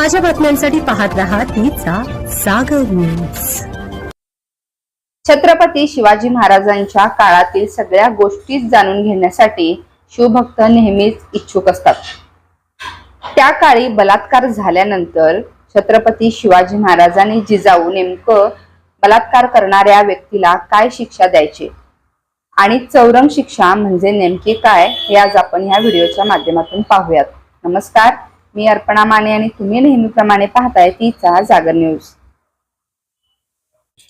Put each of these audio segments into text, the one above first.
ताज्या बातम्यांसाठी पाहत रहा तिचा सागर न्यूज छत्रपती शिवाजी महाराजांच्या काळातील सगळ्या गोष्टी जाणून घेण्यासाठी शिवभक्त नेहमीच इच्छुक असतात. त्या काळी बलात्कार झाल्यानंतर छत्रपती शिवाजी महाराजांनी जिजाऊ नेमकं बलात्कार करणाऱ्या व्यक्तीला काय शिक्षा द्यायची? आणि चौरंग शिक्षा म्हणजे नेमकी काय हे आज आपण ह्या व्हिडिओच्या माध्यमातून पाहूयात. नमस्कार. मी अर्पणा माने आणि तुम्ही नेहमीप्रमाणे पाहताय तिचा जागर न्यूज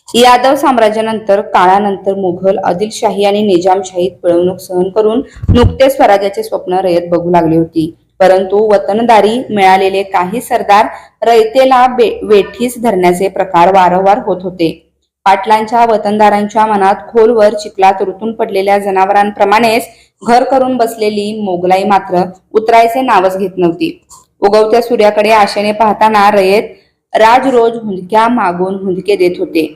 यादव साम्राज्यानंतर काळानंतर मुघल आदिलशाही आणि निजामशाहीत पिळवणूक सहन करून नुकतेच स्वराज्याचे स्वप्न रयत बघू लागली होती. परंतु वतनदारी मिळालेले काही सरदार रयतेला वेठीस धरण्याचे प्रकार वारंवार होत होते. पाटलांच्या वतनदारांच्या मनात खोलवर चिखलात रुतून पडलेल्या जनावरांप्रमाणेच घर करून बसलेली मोगलाई मात्र उतरायचे नावच घेत नव्हती. उगवत्या सूर्याकडे आशेने पाहताना रयत राजरोज हुंदक्या मागून हुंदके देत होते.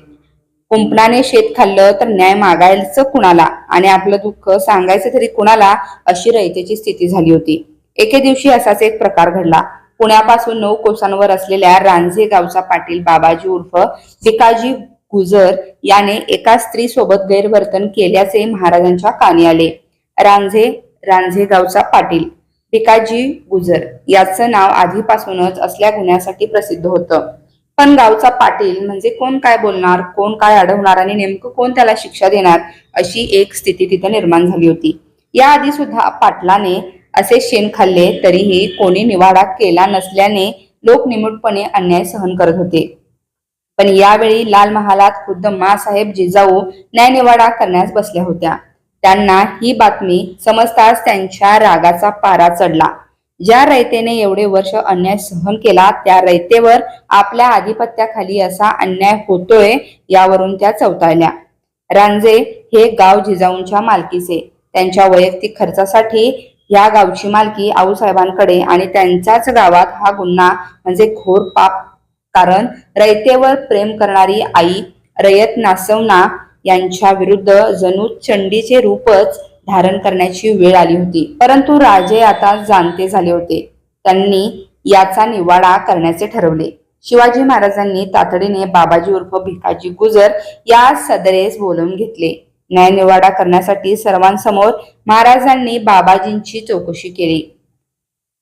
कुंपणाने शेत खाल्लं तर न्याय मागायचं कुणाला? आणि आपलं दुःख सांगायचं तरी कुणाला? अशी रयतेची स्थिती झाली होती. एके दिवशी असाच एक प्रकार घडला. पुण्यापासून नऊ कोसांवर असलेल्या रांझे गावचा पाटील बाबाजी उर्फ भिकाजी गुजर याने एका स्त्री सोबत गैरवर्तन केल्याचे महाराजांच्या कानी आले. रांझे रांझे गावचा पाटील. भिकाजी गुजर याचं नाव आधीपासूनच असल्या गुन्ह्यासाठी प्रसिद्ध होतं. पण गावचा पाटील म्हणजे कोण काय बोलणार कोण काय अडवणार आणि नेमकं कोण त्याला शिक्षा देणार अशी एक स्थिती तिथं निर्माण झाली होती. याआधी सुद्धा पाटलाने असे शेण खाल्ले तरीही कोणी निवाडा केला नसल्याने लोक निमूटपणे अन्याय सहन करत होते. पण यावेळी लाल महालात खुद्द मासाहेब जिजाऊ न्यायनिवाडा करण्यास बसल्या होत्या. त्यांना ही बातमी समजताच त्यांच्या रागाचा पारा चढला. ज्या रयतेने एवढे वर्ष अन्याय सहन केला त्या रयतेवर आपल्या आधिपत्याखाली असा अन्याय होतोय यावरून त्या चौताळल्या रांजे हे गाव जिजाऊंच्या मालकीचे. त्यांच्या वैयक्तिक खर्चासाठी या गावची मालकी आऊसाहेबांकडे आणि त्यांच्याच गावात हा गुन्हा म्हणजे घोर पाप कारण रयतेवर प्रेम करणारी आई रयत नासवना यांच्या विरुद्ध जणू चंडीचे रूपच धारण करण्याची वेळ आली होती. परंतु राजे आता जाणते झाले होते. त्यांनी याचा निवाडा करण्याचे ठरवले. शिवाजी महाराजांनी तातडीने बाबाजी उर्फ भिकाजी गुजर या सदरेस बोलवून घेतले. न्यायनिवाडा करण्यासाठी सर्वांसमोर महाराजांनी बाबाजींची चौकशी केली.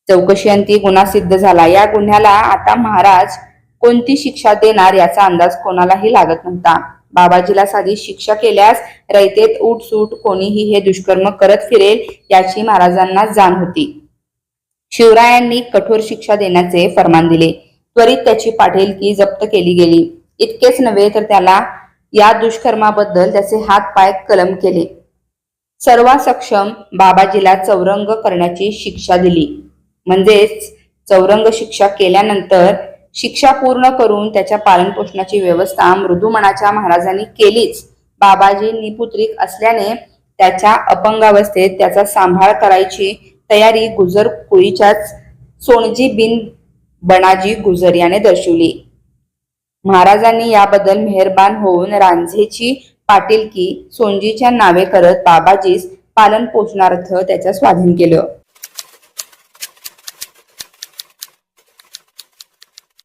चौकशी अंती गुन्हा सिद्ध झाला. या गुन्ह्याला आता महाराज कोणती शिक्षा देणार याचा अंदाज कोणालाही लागत नव्हता. बाबाजीला साधी शिक्षा केल्यास रयतेत उठसूट कोणीही हे दुष्कर्म करत फिरेल याची महाराजांना जाण होती. शिवरायांनी कठोर शिक्षा देण्याचे फरमान दिले. त्वरित त्याची पाठेलकी जप्त केली गेली. इतकेच नव्हे तर त्याला या दुष्कर्माबद्दल त्याचे हात पाय कलम केले. सर्वा सक्षम बाबाजीला चौरंग करण्याची शिक्षा दिली. म्हणजेच चौरंग शिक्षा केल्यानंतर शिक्षा पूर्ण करून त्याच्या पालनपोषणाची व्यवस्था मृदुमनाच्या महाराजांनी केलीच. बाबाजी निपुत्रिक असल्याने त्याच्या अपंगावस्थेत त्याचा सांभाळ करायची तयारी गुजर कुळीच्याच सोनजी बिन बनाजी गुजर याने दर्शवली. महाराजांनी याबद्दल मेहरबान होऊन रांझेची पाटीलकी सोनजीच्या नावे करत बाबाजीस पालन पोषणार्थ त्याच्या स्वाधीन केलं.